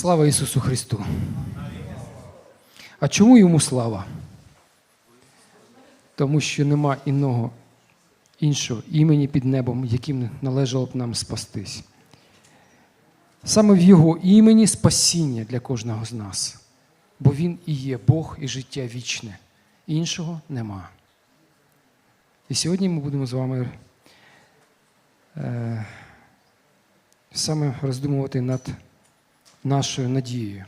Слава Ісусу Христу! А чому йому слава? Тому що нема іного іншого імені під небом, яким належало б нам спастись. Саме в Його імені спасіння для кожного з нас, бо Він і є Бог і життя вічне. Іншого нема. І сьогодні ми будемо з вами е, саме роздумувати над нашою надією.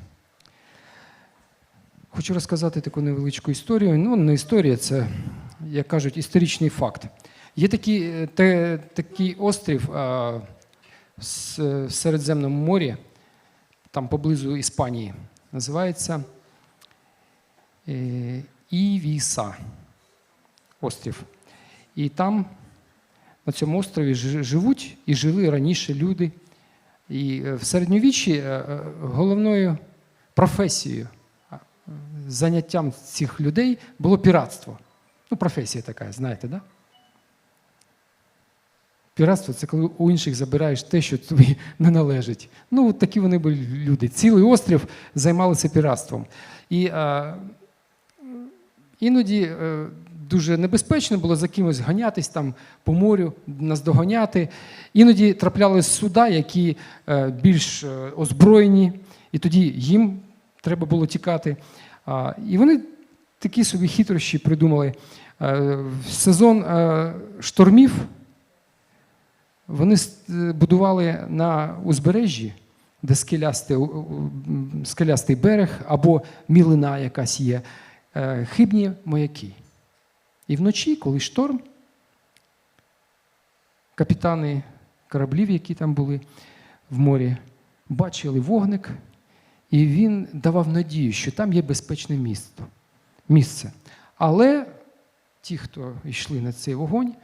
Хочу розказати таку невеличку історію. Ну, не історія, це, як кажуть, історичний факт. Є такий, е, те, такий острів а, в Середземному морі, там поблизу Іспанії, називається е, Івіса. Острів. І там, на цьому острові, живуть і жили раніше люди. І е, в середньовіччі е, е, головною професією, заняттям цих людей було піратство. Ну, професія така, знаєте, да? Піратство це коли у інших забираєш те, що тобі не належить. Ну, от такі вони були люди. Цілий острів займалися піратством. І е, іноді е, дуже небезпечно було за кимось ганятись там по морю, наздоганяти. Іноді траплялись суда, які е, більш е, озброєні, і тоді їм треба було тікати. І вони такі собі хитрощі придумали. Е, сезон штормів вони будували на узбережжі, де скелястий, берег або мілина якась є, хибні маяки. І вночі, коли шторм, капітани кораблів, які там були в морі, бачили вогник, і він давав надію, що там є безпечне місто, місце. Але ті, хто йшли на цей вогонь,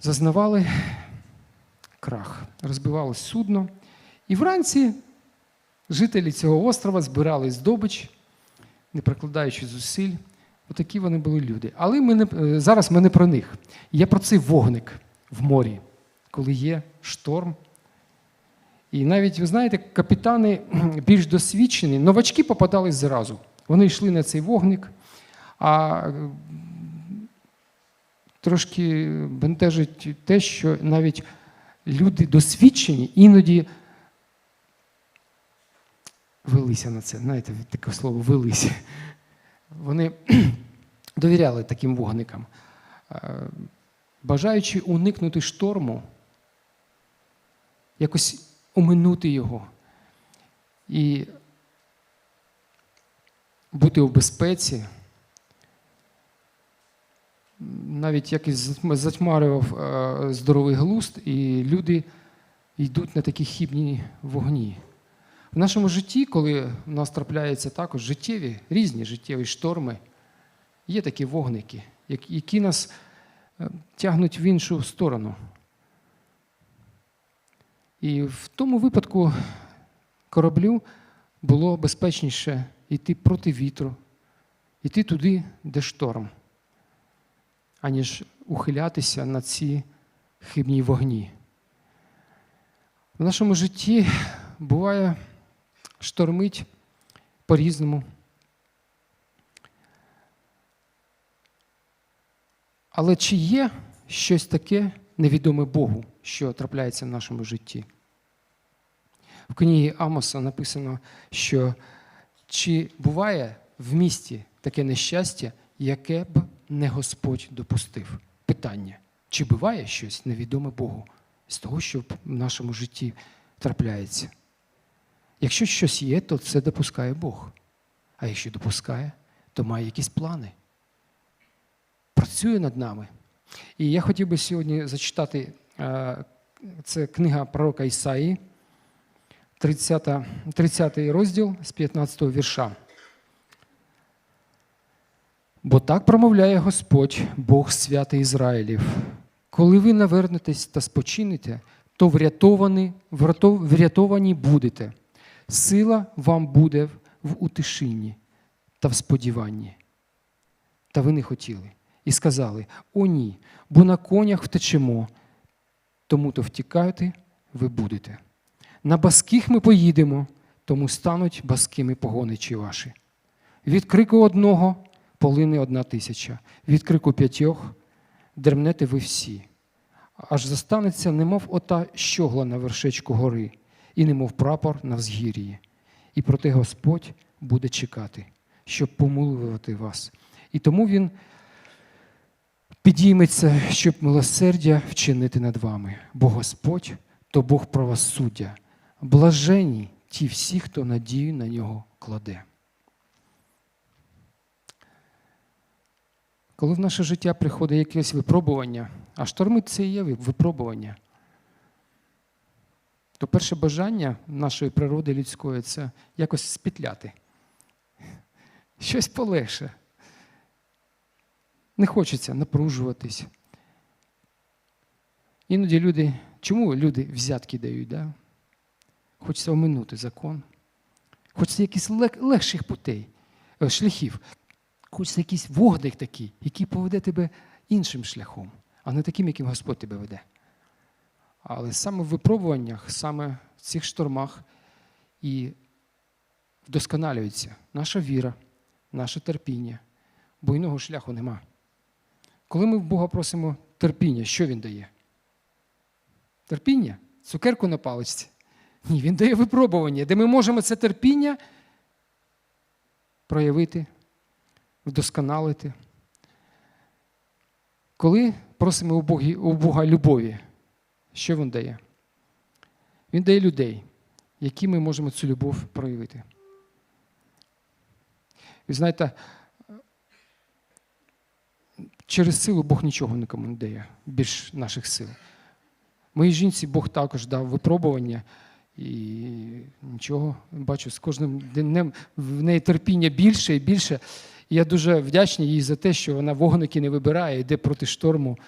зазнавали крах, розбивалось судно. І вранці жителі цього острова збирали здобич, не прикладаючи зусиль. Отакі вони були люди. Але ми не, е, зараз ми не про них. Я про цей вогник в морі, коли є шторм. І навіть, ви знаєте, капітани більш досвідчені, новачки попадались зразу. Вони йшли на цей вогник, а е, трошки бентежить те, що навіть люди досвідчені іноді велися на це. Знаєте, таке слово велися. Вони довіряли таким вогникам. Е, Бажаючи уникнути шторму, якось оминути його і бути в безпеці, навіть якось затьмарював е, здоровий глузд, і люди йдуть на такі хібні вогні. В нашому житті, коли в нас трапляються також життєві, різні життєві шторми, є такі вогники, які нас е, тягнуть в іншу сторону. І в тому випадку кораблю було безпечніше йти проти вітру, йти туди, де шторм, аніж ухилятися на ці хибні вогні. В нашому житті буває штормить по-різному. Але чи є щось таке невідоме Богу, що трапляється в нашому житті? В книгі Амоса написано, що чи буває в місті таке нещастя, яке б не Господь допустив? Питання: чи буває щось невідоме Богу з того, що в нашому житті трапляється? Якщо щось є, то це допускає Бог. А якщо допускає, то має якісь плани. Працює над нами. І я хотів би сьогодні зачитати е, це книга пророка Ісаї, 30, 30 розділ з 15 вірша. Бо так промовляє Господь, Бог святий Ізраїлів. Коли ви навернетесь та спочинете, то врятовані, врятовані будете. Сила вам буде в утишинні та в сподіванні. Та ви не хотіли. І сказали: О, ні, бо на конях втечемо, тому то втікати ви будете. На баских ми поїдемо, тому стануть баскими погоничі ваші. Від крику одного полине одна тисяча, від крику п'ятьох дермнете ви всі. Аж застанеться, немов ота щогла на вершечку гори, і немов прапор на взгір'ї. І проте Господь буде чекати, щоб помилувати вас. І тому Він підійметься, щоб милосердя вчинити над вами. Бо Господь то Бог правосуддя. Блажені ті всі, хто надію на нього кладе. Коли в наше життя приходить якесь випробування, а шторми це є випробування, то перше бажання нашої природи людської це якось спітляти. Щось полегше. Не хочеться напружуватись. Іноді люди, чому люди взятки дають? Да? Хочеться оминути закон. Хочеться лег- легших путей, е, шляхів. Хочеться якийсь вогник такий, який поведе тебе іншим шляхом, а не таким, яким Господь тебе веде. Але саме в випробуваннях, саме в цих штормах і вдосконалюється наша віра, наше терпіння, бо іного шляху нема. Коли ми в Бога просимо терпіння, що Він дає? Терпіння? Цукерку на паличці? Ні, Він дає випробування, де ми можемо це терпіння проявити, вдосконалити. Коли просимо у, Бога любові, що Він дає? Він дає людей, які ми можемо цю любов проявити. Ви знаєте, через силу Бог нічого нікому не дає, більш наших сил. Моїй жінці Бог також дав випробування, і нічого, бачу, з кожним днем в неї терпіння більше і більше. І я дуже вдячний їй за те, що вона вогники не вибирає, йде проти шторму,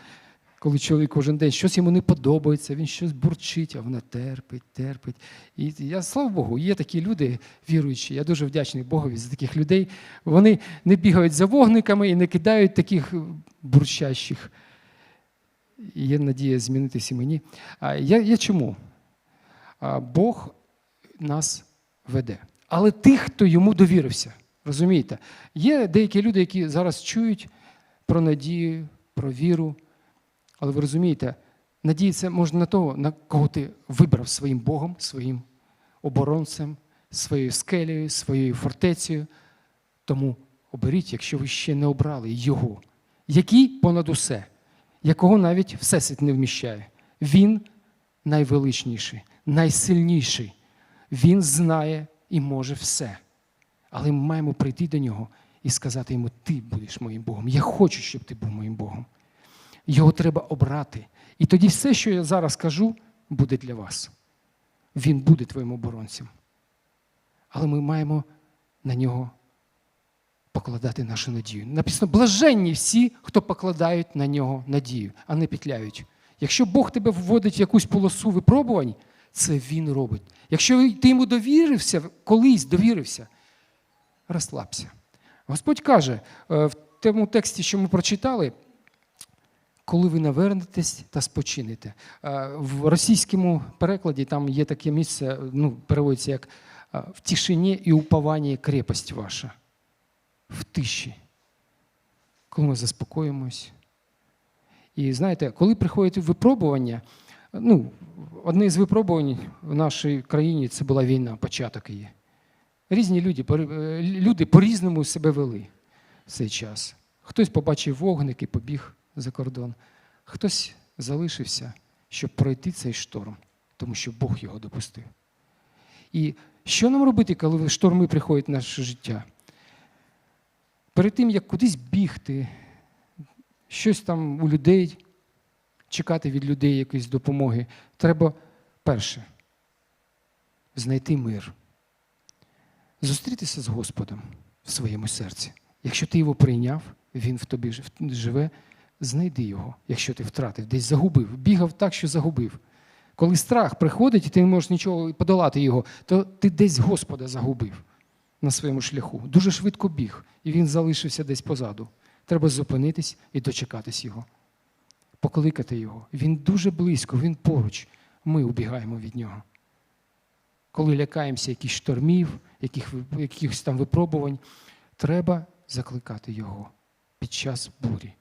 коли чоловік кожен день щось йому не подобається, він щось бурчить, а вона терпить, терпить. І я, слава Богу, є такі люди віруючі. Я дуже вдячний Богові за таких людей. Вони не бігають за вогниками і не кидають таких бурчащих. Є надія змінитися мені. А я, я чому? А Бог нас веде. Але тих, хто йому довірився. Розумієте? Є деякі люди, які зараз чують про надію, про віру. Але ви розумієте, надіятися можна на того, на кого ти вибрав своїм Богом, своїм оборонцем, своєю скелею, своєю фортецею. Тому оберіть, якщо ви ще не обрали його, який понад усе, якого навіть всесвіт не вміщає. Він найвеличніший, найсильніший. Він знає і може все. Але ми маємо прийти до нього і сказати йому: Ти будеш моїм Богом. Я хочу, щоб ти був моїм Богом. Його треба обрати. І тоді все, що я зараз кажу, буде для вас. Він буде твоїм оборонцем. Але ми маємо на нього покладати нашу надію. Написано, блаженні всі, хто покладають на нього надію, а не петляють. Якщо Бог тебе вводить в якусь полосу випробувань, це Він робить. Якщо ти йому довірився, колись довірився, розслабся. Господь каже е, в тому тексті, що ми прочитали, коли ви навернетесь та спочинете. Е, В російському перекладі там є таке місце, ну, переводиться як е, в тишині і упованні крепость ваша. В тиші. Коли ми заспокоїмось. І знаєте, коли приходять випробування, ну, одне з випробувань в нашій країні це була війна, початок її. Різні люди, е, люди по-різному себе вели в цей час. Хтось побачив вогник і побіг за кордон, хтось залишився, щоб пройти цей шторм, тому що Бог його допустив. І що нам робити, коли шторми приходять в наше життя? Перед тим, як кудись бігти, щось там у людей, чекати від людей якоїсь допомоги, треба перше знайти мир зустрітися з Господом в своєму серці. Якщо ти його прийняв, він в тобі живе, знайди його, якщо ти втратив, десь загубив, бігав так, що загубив. Коли страх приходить, і ти не можеш нічого подолати його, то ти десь Господа загубив на своєму шляху. Дуже швидко біг, і він залишився десь позаду. Треба зупинитись і дочекатись його, покликати його. Він дуже близько, він поруч. Ми убігаємо від нього. коли лякаємося якихось штормів, яких, якихось там випробувань, треба закликати Його під час бурі.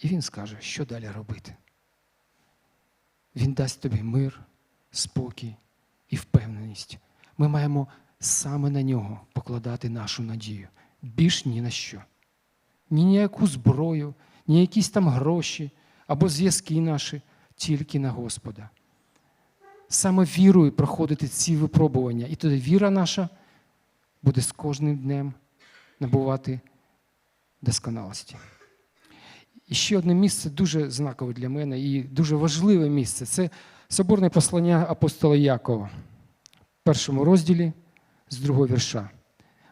І Він скаже, що далі робити. Він дасть тобі мир, спокій і впевненість. Ми маємо саме на нього покладати нашу надію. Більш ні на що. Ні ніяку зброю, ні якісь там гроші або зв'язки наші, тільки на Господа. Саме вірою проходити ці випробування. І тоді віра наша буде з кожним днем набувати досконалості. І ще одне місце дуже знакове для мене і дуже важливе місце це соборне послання апостола Якова в першому розділі з другого вірша.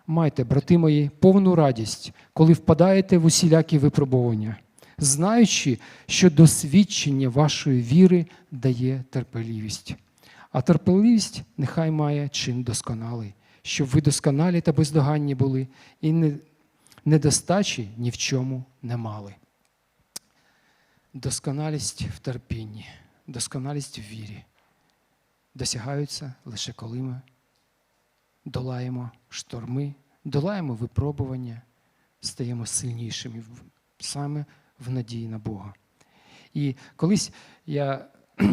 Майте, брати мої, повну радість, коли впадаєте в усілякі випробування, знаючи, що досвідчення вашої віри дає терпеливість. А терпеливість нехай має чин досконалий, щоб ви досконалі та бездоганні були, і недостачі ні в чому не мали. Досконалість в терпінні, досконалість в вірі досягаються лише коли ми долаємо шторми, долаємо випробування, стаємо сильнішими саме в надії на Бога. І колись я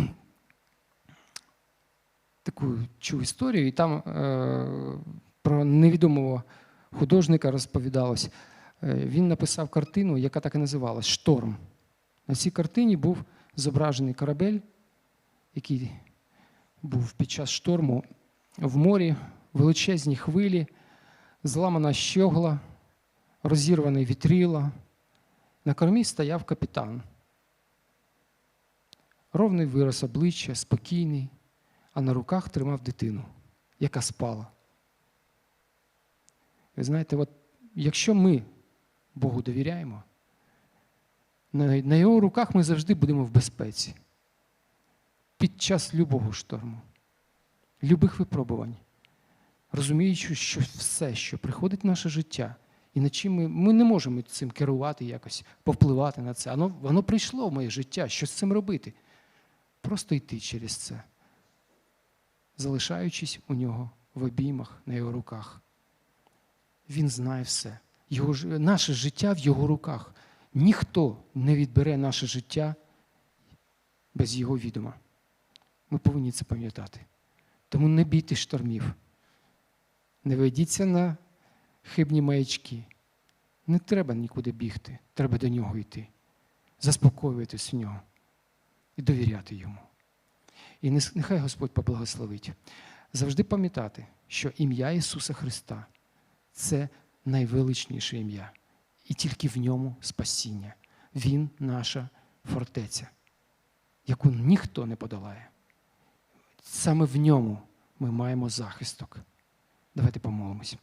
таку чув історію, і там е, про невідомого художника розповідалось. Е, він написав картину, яка так і називалась Шторм. На цій картині був зображений корабель, який був під час шторму в морі, величезні хвилі, зламана щогла, розірване вітрило. На кормі стояв капітан. Ровний вираз обличчя, спокійний, а на руках тримав дитину, яка спала. Ви знаєте, от якщо ми Богу довіряємо, на, на його руках ми завжди будемо в безпеці. Під час любого шторму, любих випробувань, розуміючи, що все, що приходить в наше життя, і над чим ми, ми не можемо цим керувати якось, повпливати на це. Воно, воно прийшло в моє життя. Що з цим робити? Просто йти через це, залишаючись у нього в обіймах на його руках. Він знає все. Його, наше життя в його руках. Ніхто не відбере наше життя без його відома. Ми повинні це пам'ятати. Тому не бійте штормів. Не ведіться на хибні маячки. Не треба нікуди бігти, треба до нього йти, заспокоюватись в нього і довіряти йому. І нехай Господь поблагословить. Завжди пам'ятати, що ім'я Ісуса Христа це найвеличніше ім'я, і тільки в ньому спасіння. Він наша фортеця, яку ніхто не подолає. Саме в ньому ми маємо захисток. Давайте помолимось.